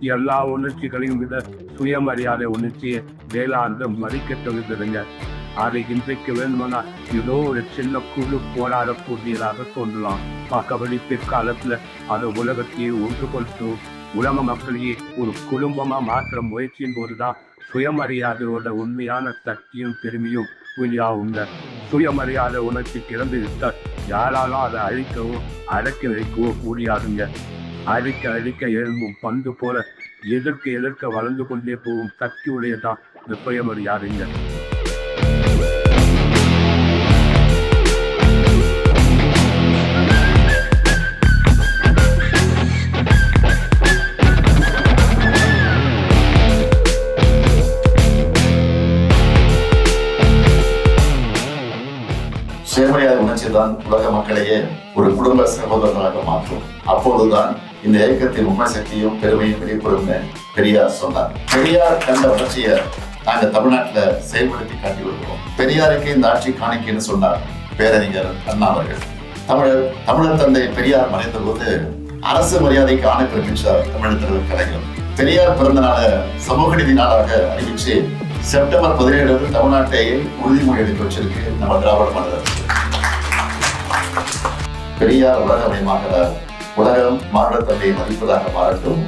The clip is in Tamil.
எல்லா உணர்ச்சிகளையும் விட சுயமரியாதை உணர்ச்சியை வேளாண்மை மறிக்க தொகுதுங்க அதை இன்றைக்கு வேணுமானா ஏதோ ஒரு சின்ன குழு போராடக்கூடியதாக தோன்றலாம். மற்றபடி பிற்காலத்துல அது உலகத்தையே ஒன்றுபடுத்தும் உலக மக்களையே ஒரு குடும்பமா மாற்ற முயற்சியின் போதுதான் சுயமரியாதையோட உண்மையான சக்தியும் பெருமையும் வெளியாகுங்க. சுயமரியாதை உணர்ச்சி திறந்து விட்டால் யாராலும் அதை அழிக்கவோ அடக்கி வைக்கவோ முடியாதுங்க. அழிக்க அழிக்க எழும்பும் பந்து போல எதிர்க்க எதிர்க்க வளர்ந்து கொண்டே போகும் சக்தி உடையதான் இந்த சுயமரியாதைங்க சுயமரியாதை உணர்ச்சி தான் உலக மக்களையே ஒரு குடும்ப சகோதரர்களாக மாற்றும். அப்போதுதான் இந்த இயக்கத்தின் உண்மை சக்தியும் பெருமையும் வெளிப்படும் பெரியார் சொன்னார் பெரியார் கண்ட வளர்ச்சியை நாங்க தமிழ்நாட்டுல செயல்படுத்தி காட்டி வருகிறோம். பெரியாருக்கு இந்த ஆட்சி காணிக்கைன்னு சொன்னார் பேரறிஞர் அண்ணா அவர்கள். தமிழர் தமிழர் தந்தை பெரியார் மறைந்த போது அரசு மரியாதைக்கு ஆணை பிறப்பிச்சார் தமிழர் தலைவர் கலைஞர். பெரியார் பிறந்த நாளை சமூக நீதி நாளாக அறிவிச்சு செப்டம்பர் பதினேழு தமிழ்நாட்டையே உறுதிமொழி எடுத்து வச்சிருக்கு நம்ம திராவிட மாநில அரசு. பெரியார் உலகமயமாகிறார் உலகம் மாற்றத்தன்மையை மதிப்பதாக மாறட்டும்.